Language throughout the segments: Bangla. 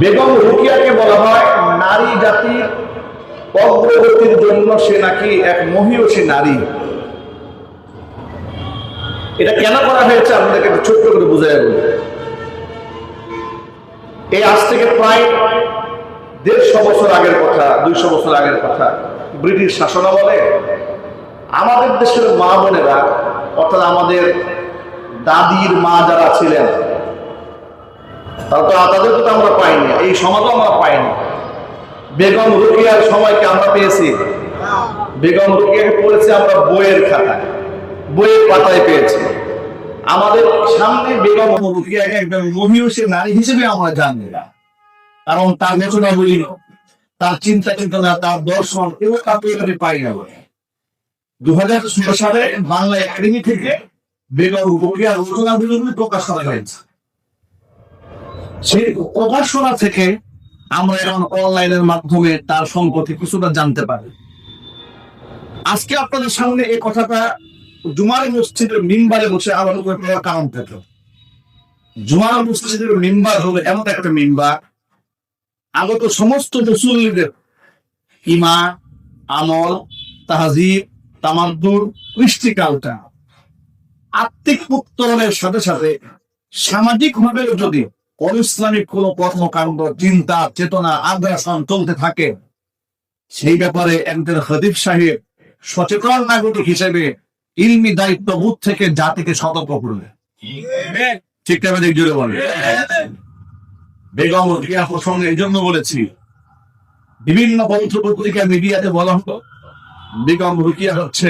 বেগম রুকিয়াকে বলা হয় নারী জাতির অগ্রগতির জন্য সে নাকি এক মহিয়সী নারী। এটা কেন করা হয়েছে আপনাদেরকে একটু ছোট্ট করে বুঝাই বলি। এই আজ থেকে প্রায় দেড়শো বছর আগের কথা, দুইশো বছর আগের কথা। ব্রিটিশ শাসনামলে আমাদের দেশের মা বোনেরা, অর্থাৎ আমাদের দাদির মা যারা ছিলেন তাদেরকে তো আমরা পাইনি, এই সমাজও আমরা পাইনি। বেগম রুকিয়ার সময়কে আমরা পেয়েছি। বেগম রুকিয়াকে পড়েছি আমরা বইয়ের খাতায়। বইয়ের পাতায় পেয়েছি। আমাদের সামনে বেগম রুকিয়াকে একজন নারী হিসেবে আমরা জানি না। কারণ তার বলি তার চিন্তা চেতনা তার দর্শন এগুলো কাউকে এখানে পাই না বলে। দু হাজার ষোলো সালে বাংলা একাডেমি থেকে বেগম রুকিয়ার রচনাগুলি প্রকাশ করা হয়েছে। সেই প্রকাশনা থেকে আমরা এখন অনলাইনের মাধ্যমে তার সম্পর্কে কিছুটা জানতে পারি। আজকে আপনাদের সামনে এই কথাটা জুমার মসজিদের মিম্বারে বসে করে করার কারণ থেকে। জুমার মসজিদের মিম্বার হলো এমন একটা মিম্বার। আগত সমস্ত মুসল্লিদের ইমা আমল, তাহাজিব, তামাদ্দুর কৃষ্টি কালটা আত্মিক উত্তরণের সাথে সাথে সামাজিক ভাবে যদি অনিসলামিক কোন কর্মকাণ্ড, চিন্তা, চেতনা, আগ্রাসন চলতে থাকে, সেই ব্যাপারে একজন খদিব সাহেব সচেতন নাগরিক হিসেবে ইলমি দায়িত্ব বোধ থেকে জাতিকে সতর্ক করবে। ঠিক জুড়ে বলে। বেগম রুকিয়া প্রসঙ্গে এই জন্য বলেছি, বিভিন্ন পত্র পত্রিকা মিডিয়াতে বলা হতো, বেগম রুকিয়া হচ্ছে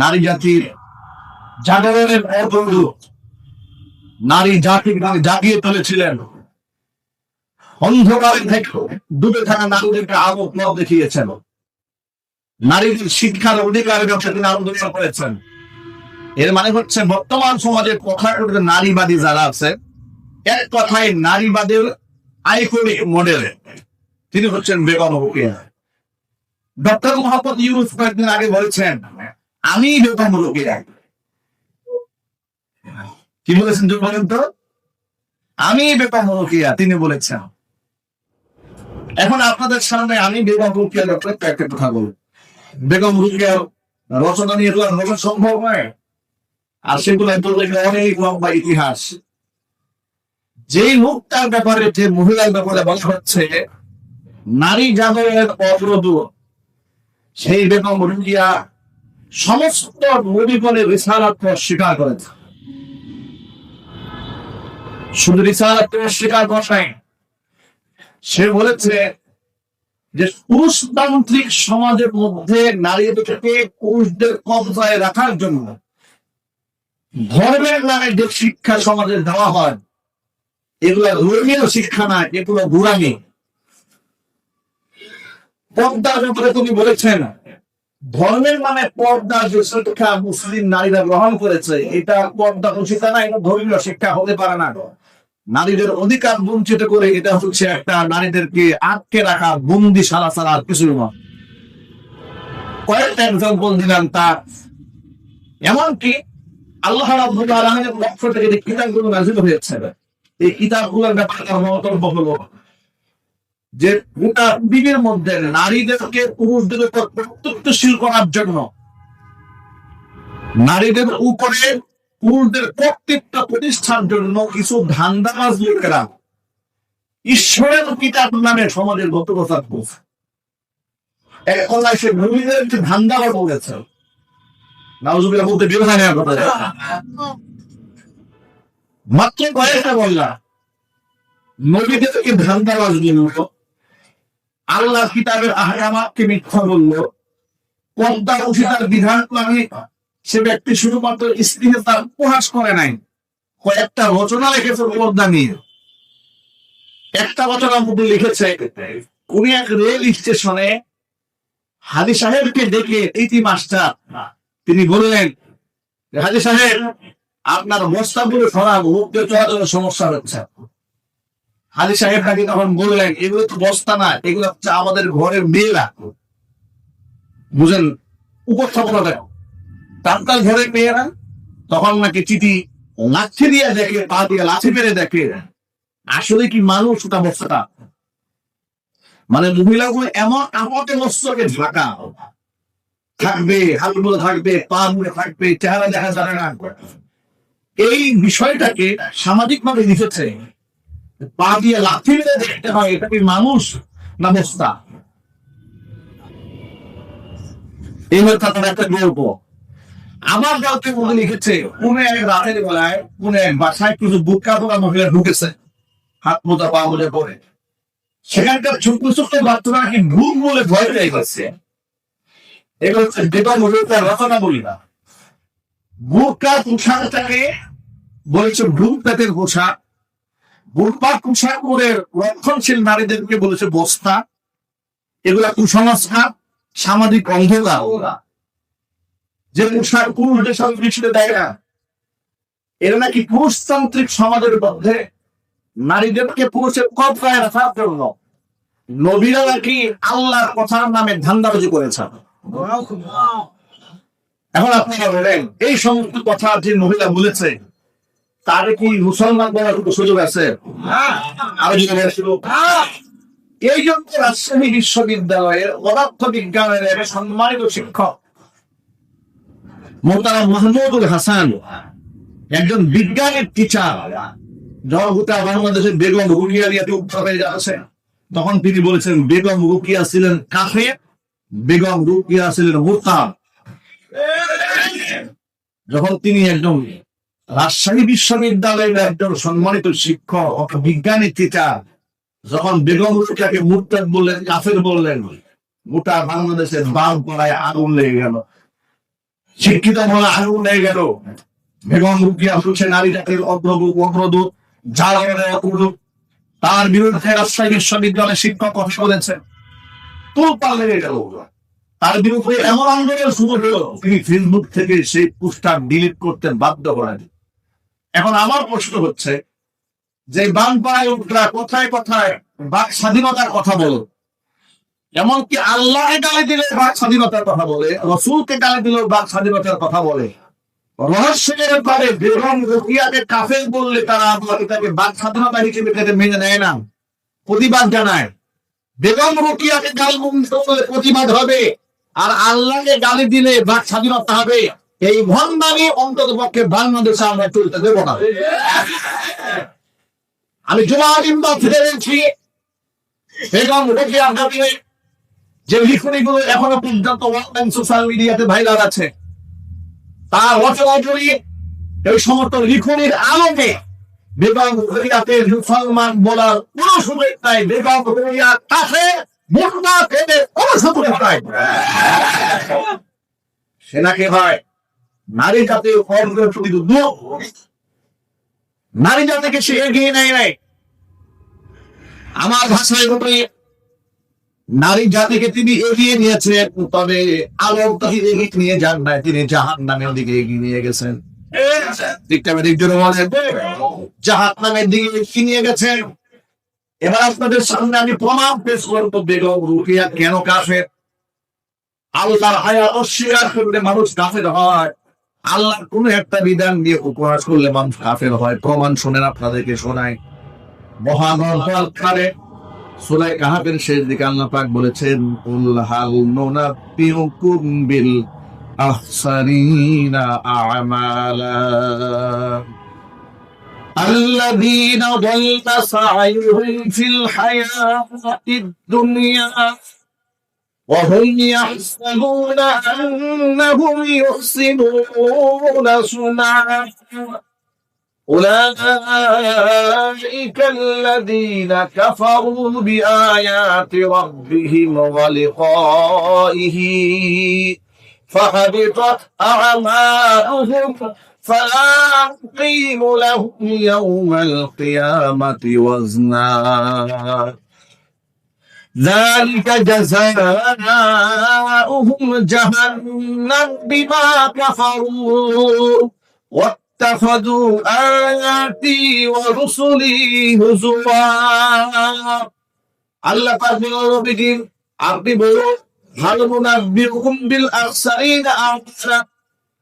নারী জাতির জাগরণের অগ্রদূত নারী জাতি জাগিয়ে তুলেছিলেন। অন্ধকারে থেকে ডুবে থাকা নারীদেরকে আলো পথ দেখিয়েছেন। নারীদের শিক্ষার অধিকারের ব্যবসা তিনি আন্দোলন করেছেন। এর মানে হচ্ছে বর্তমান সমাজে কথা নারীবাদী যারা আছে, এক কথায় নারীবাদের আইকনিক মডেল তিনি হচ্ছেন বেগম রুকিয়া ডক্টর মোহাম্মদ ইউনুস কয়েকদিন আগে বলেছেন, আমি বেগম রুকিয়া কি বলেছেন যদি বলেন তো আমি বেগম রুকিয়া তিনি বলেছেন। এখন আপনাদের সামনে আমি বেগম রুকিয়ার ব্যাপারে কয়েকটা কথা বলব। বেগম রুকিয়ার রচনা নিয়ে তো বলা সম্ভব নয়। আর সেগুলো অনেক লম্বা ইতিহাস। যেই মুখটার ব্যাপারে, যে মহিলার ব্যাপারে বলা হচ্ছে, নারী জাগরণের অগ্রদূত, সেই বেগম রুকিয়া সমস্ত নবীগণের রিসালাত স্বীকার করেছে শুধু স্বীকার করে সে বলেছে যে পুরুষতান্ত্রিক সমাজের মধ্যে পুরুষদের কবজায় রাখার জন্য ধর্মের নামে যে শিক্ষা সমাজে দেওয়া হয়, এগুলো ধর্মীয় শিক্ষা না, এগুলো গুড়ামি পর্দার ব্যাপারে তুমি বলেছেন ধর্মের নামে পর্দা যে শিক্ষা মুসলিম নারীরা গ্রহণ করেছে, এটা পর্দা শিক্ষা না, এটা ধর্মীয় শিক্ষা হতে পারে না। নারীদের অধিকার বঞ্চিত করে এটা হচ্ছে একটা নারীদেরকে আটকে রাখা, বন্দি সারা সারা কিছুই নয়। কয়েকটা এক্সাম্পল দিলাম তার। এমনকি আল্লাহ আলামিনের পক্ষ থেকে কিতাবগুলো নাযিল হয়েছে, এই কিতাবগুলোর ব্যাপারে তার মন্তব্য হলো যে গোটা পৃথিবীর মধ্যে নারীদেরকে পুরুষদের উপর কর্তৃত্বশীল করার জন্য নারীদের উপরে পুরুষদের কর্তৃত্ব প্রতিষ্ঠার জন্য কিছু ধান্দাবাজ লোকেরা ঈশ্বরের কিতাব নামে সমাজের গত কথা বলছে এক কথায় সে মহিলাদের একটি ধান্দাবাজ বলেছে, নাউজুবিল্লাহ বলতে বিরোধা কথা মাত্র কয়েকটা বললা নবীদেরকে ধান্দাবাজ বলল আল্লাহ কিতাবের আহকামাকে মিথ্যা বলল। পর্দা উঠিতার বিধান আমি সে ব্যক্তি শুধুমাত্র স্ত্রীকে তার উপহাস করে নাই। কয়েকটা রচনা লিখেছে পর্দা নিয়ে। একটা রচনার মধ্যে লিখেছে, কোন এক রেল স্টেশনে হাজি সাহেবকে ডেকে ইতি মাস্টার। তিনি বললেন, হাজি সাহেব, আপনার লোকদের চলাচলের সমস্যা হচ্ছে। হাজি সাহেব নাকি তখন বললেন, এগুলো তো বস্তা না, এগুলো হচ্ছে আমাদের ঘরের মেয়েরা বুঝেন উপস্থাপনা দেখো ঘরের মেয়েরা তখন নাকি চিঠি লাঠি দিয়ে দেখে, পা দিয়ে লাঠি মেরে দেখে। আসলে কি মানুষ ওটা বস্তা মানে মহিলাগুলো এমন আমাকে মস্তকে ঢাকা। থাকবে, হাতগুলো থাকবে, পা মুড়ে থাকবে, চেহারা দেখা যাবে না। এই বিষয়টাকে সামাজিক ভাবে লিখেছে পা দিয়ে লাথি মেরে দেখতে হয়, এটা কি মানুষ না বস্তা? এই হচ্ছে একটা গল্প। আমার মধ্যে লিখেছে এক রাতের বেলায় এক বাসায় কিছু বুকা মহিলা ঢুকেছে, হাত মোজা পা মোজা পরে সেখানকার ছোট্ট ছোট্ট বাচ্চারা কি বলে ভয় পেয়ে গেছে? এগুলো হচ্ছে রচনা বলি না। বুকা বলেছে ভ্রু পেটের পোশাক বুটপা করে রক্ষণশীল নারীদেরকে বলেছে বস্তা। এগুলা কুসংস্কার, সামাজিক অন্ধকার। যে পোশাক পুরুষদের সঙ্গে মিশতে দেয় না, এরা নাকি পুরুষতান্ত্রিক সমাজের মধ্যে নারীদেরকে পুরুষের কবকায় রাখার জন্য নবীরা নাকি আল্লাহর কথার নামে ধান্দাবাজি করেছেন এখন আপনি এই সমস্ত কথা যে মহিলা বলেছে তার কি মুসলমান বলার কোনো সুযোগ আছে? এই জন্য রাজশাহী বিশ্ববিদ্যালয়ের পদার্থ বিজ্ঞানের সম্মানিত শিক্ষক মোতারা মাহমুদুল হাসান, একজন বিজ্ঞানের টিচার গোটা বাংলাদেশের বেগম রুকিয়া নিয়ে উত্তরে যাচ্ছে। তখন তিনি বলেছেন, বেগম রুকিয়া ছিলেন কাফে বেগম রুকিয়া ছিলেন মোতা যখন তিনি একজন রাজশাহী বিশ্ববিদ্যালয়ের একজন সম্মানিত শিক্ষক বিজ্ঞানী টিচার যখন বেগম রুকিয়াকে মুরতাদ বললেন, কাফের বললেন, গোটা বাংলাদেশের বাঘ গলায় আগুন লেগে গেল। শিক্ষিত বলা আগুন লেগে গেল। বেগম রুকিয়া হচ্ছে নারী জাতির অগ্রদূত জালানের অগ্রদূত। তার বিরুদ্ধে রাজশাহী বিশ্ববিদ্যালয়ের শিক্ষক কথা বলেছেন তোলপাল লেগে গেল তার বিরুদ্ধে এমন আন্দোলন শুরু হলো, তিনি ফেসবুক থেকে সেই পোস্টার ডিলিট করতে বাধ্য করেন এখন আমার প্রশ্ন হচ্ছে, যে বানপাড়ায় উঠরা কোথায় কোথায় বাক স্বাধীনতার কথা বলো। এমনকি আল্লাহ গালি দিলে বাক স্বাধীনতার কথা বলে, রসুলকে গালি দিলেও বাক স্বাধীনতার কথা বলে। রহস্যের ব্যাপারে বেগম রুকিয়াকে কাফের বললে তারা আল্লাহ তাকে বাক স্বাধীনতা হিসেবে তাদের মেনে নেয় না, প্রতিবাদ জানায়। বেগম রুকিয়াকে গাল মুক্ত প্রতিবাদ হবে, আর আল্লাহকে গালি দিলে বাক স্বাধীনতা হবে। এই ভন্ডামি অন্তত পক্ষে বাংলাদেশে আমরা চলতে দেবো না। আমি জুমা দিনবা ফিরে বলছি বেগম রুকিয়ার দাবিয়ে যে লিখনিগুলো এখনও পর্যন্ত অনলাইন সোশ্যাল মিডিয়াতে ভাইরাল আছে, তার রচনা জড়িয়ে এই সমস্ত লিখনির আলোকে বেগম রুকিয়াতে মুসলমান বলার কোন সুযোগ নাই। বেগম রুকিয়ার কাছে মুন্ডা পেতে কোন সুযোগ নাই। সেনাকে হয় নারী অগ্রগতি নারী জাতিকে সে এগিয়ে নেয় নাই। আমার ভাষায় বলি, নারী জাতিকে তিনি এগিয়ে নিয়েছেন, তবে দিকে এগিয়ে নিয়ে যান নাই, তিনি জাহান নামের দিকে এগিয়ে নিয়ে গেছেন। জাহান নামের দিকে এগিয়ে নিয়ে গেছেন। এবার আপনাদের সামনে আমি প্রমাণ পেশ করব, বেগম রুকিয়া কেন কাফের? আল্লাহর হায়া অস্বীকার করলে মানুষ কাফের হয়। আল্লাহর কোন একটা বিধান দিয়ে উপহাস করলে মানুষ কাফের হয় প্রমাণ শোনেন আপনাদেরকে শোনায় মহানর্দাল খানে সুলাই কাহাবের শেষ দিকে আল্লাহ পাক বলেছেন কুল হাল নুনাব্বিউকুম বিল আহসানিনা আমালা الذين ضل سعيهم في الحياة الدنيا وهم يحسبون أنهم يحسنون صنعا. أولئك الذين كفروا بآيات ربهم ولقائه فحبطت أعمالهم فلا نقيم لهم يوم القيامة وزنا. ذلك جزاؤهم جهنم بما كفروا واتخذوا آياتي ورسلي هزوا আল্লাহ পাক বলল নবীজি আপনি বলুন হাল মুনাব্বিউকুম বিল আখসারিনা আমলা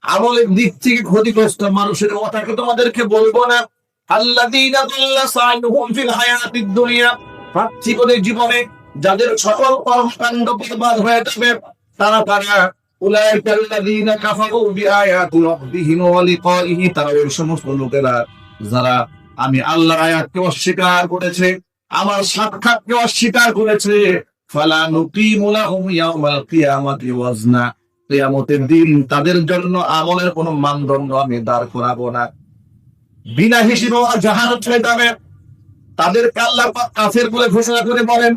আমলের দিক থেকে ক্ষতিগ্রস্ত মানুষের কথাকে তোমাদেরকে বলবো না আল্লাযীনা দাল্লা সাইনুহুম ফিল হায়াতিদ দুনিয়া পার্থিব জীবনে যাদের সকল কর্মকাণ্ড বরবাদ হয়ে যাবে, তারা তারা ওয়াজনা দিন তাদের জন্য আমলের কোনো মানদণ্ড আমি দাঁড় করাবো না। বিনা হিসেবে জাহান চলে যাবে। তাদেরকে আল্লাহ কাফের বলে ঘোষণা করে বলেন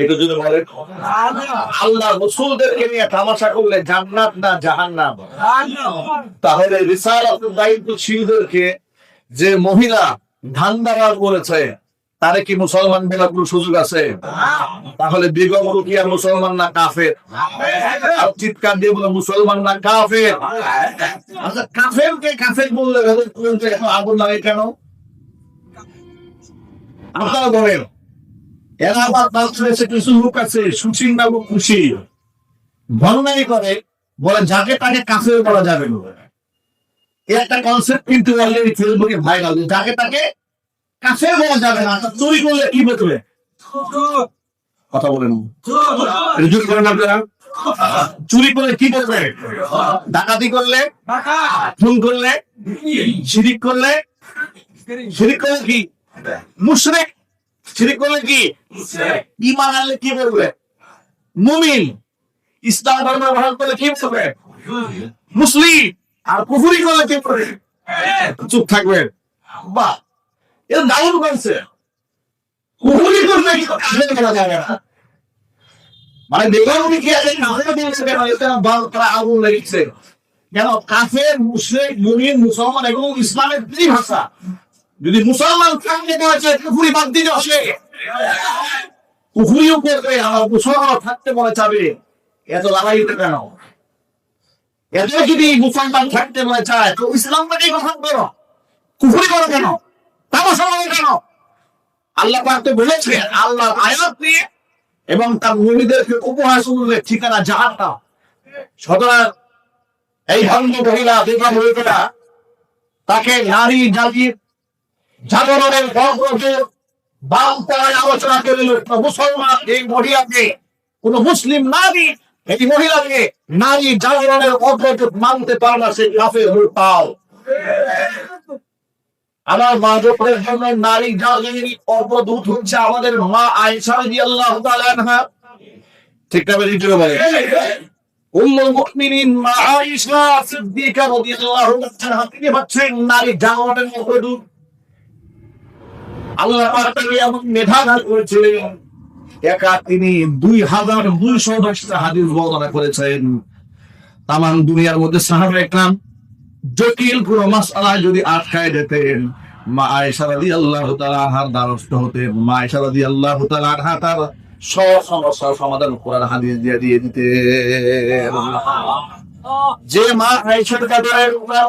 এটা যদি বলেন আল্লাহ। রসুলদেরকে নিয়ে তামাশা করলে জান্নাত না জাহান্নাম? তাহলে রিসালাত দায়িত্বশীলদেরকে যে মহিলা ধান্দাবাজ বলেছে তারে কি মুসলমান বলার কোনো সুযোগ আছে? তাহলে বেগম রুকিয়া মুসলমান না কাফের? আর চিৎকার দিয়ে বলে মুসলমান না কাফের? আচ্ছা কাফের কে কাফের বললে? আগুন লাগে কেন? আপনারা বলেন। আবার বাংলাদেশে কিছু খুশি। বর্ণাই করে, বলে যাকে তাকে কাফের বলা যাবে না। একটা কনসেপ্ট কিন্তু অলরেডি ফেসবুকে ভাইরাল যাকে তাকে কাফের বলা যাবে না চুরি করলে কি বেতবে কথা বলেন। করেন আপনারা। চুরি করলে কি করবে ডাকাতি করলে, খুন করলে, শিরিক করলে শিরিক করলে কি? মুশরিক শিরিক করলে কি? ইমান আনলে কি মুমিন। ইসলাম ধর্ম গ্রহণ করলে কি মুসলিম। আর কুফুরি করলে কি করবে চুপ থাকবে। বাহ। এটা দারুণ বলছে কুফুরি করলে কি কাজে করা যাবে না? মানে দেখলাম উনি কি আছে? কাজে বলছে কেন? এটা বাল তারা আগুন লেগেছে। কেন? কাফের মুসলিম মুমিন মুসলমান এবং ইসলামের দুই ভাষা। যদি মুসলমান থাকতে বলেছে কুফুরি বাদ দিতে আসে। কুফুরিও করবে, আমার মুসলমান থাকতে বলে চাবে এত লড়াই কেন? এত যদি মুসলমান থাকতে বলে চায় তো ইসলামটাকেই গ্রহণ করো। কুফুরি করো কেন? তামাশা করো কেন? আল্লাহ পাক তো বলেছে আল্লাহর আয়াত নিয়ে এবং তার মুমিদেরকে উপহাস করলে ঠিকানা জাহান্নাম। সুতরাং এই ভঙ্গ মহিলা, বেগম মহিলা, তাকে নারী জাতির জাগরণের গর্বকে বামতায় আলোচনা করে মুসলমান, এই মহিলাকে, কোন মুসলিম নারী, এই মহিলাকে নারী জাগরণের অগ্রকে মানতে পারে না, সে কাফের হয়ে পাও। আমার মা জোটের জন্য নারী জাগরণের অগ্রদূত হচ্ছে আমাদের মা আয়েশা রাদিয়াল্লাহু তাআলা আনহা। ঠিক না বেরিয়ে চলে বলে উম্মুল মুমিনিন মা আয়েশা নারী জাগরণের অগ্রদূত আল্লাহ এমন মেধা দান করেছিলেন একা তিনি দুই হাজার দুইশো দশটা হাদিস বর্ণনা করেছেন। তামান দুনিয়ার মধ্যে সাহাবে একরাম জটিল কোন মাসালায় যদি আটকায় যেতেন মা আয়েশা দ্বারস্থ হতেন। মা আয়েশা রাদিয়াল্লাহু তাআলা আনহা তার সব সমস্যার সমাধান হাদিস দিয়ে দিয়ে দিতেন। যে মা আয়েশার কাছে কোরআন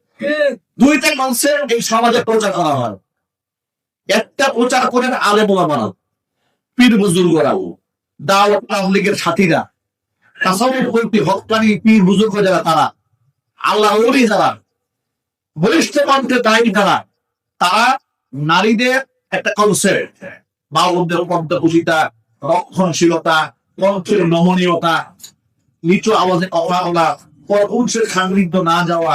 দুইটা কনসেপ্ট এই সমাজে প্রচার করা হয়। একটা প্রচার করেন আলে মোলামানা পীর বুজুর্গরা দাওয়াত সাথীরা হকানি পীর বুজুর্গ যারা, তারা আল্লাহ যারা, বলিষ্ঠ কণ্ঠে দায়ী যারা, তারা নারীদের একটা কনসেপ্ট বা ওদের রক্ষণশীলতা, কণ্ঠের নমনীয়তা, নিচু আওয়াজে কথা বলা পর পুরুষের সান্নিধ্য না যাওয়া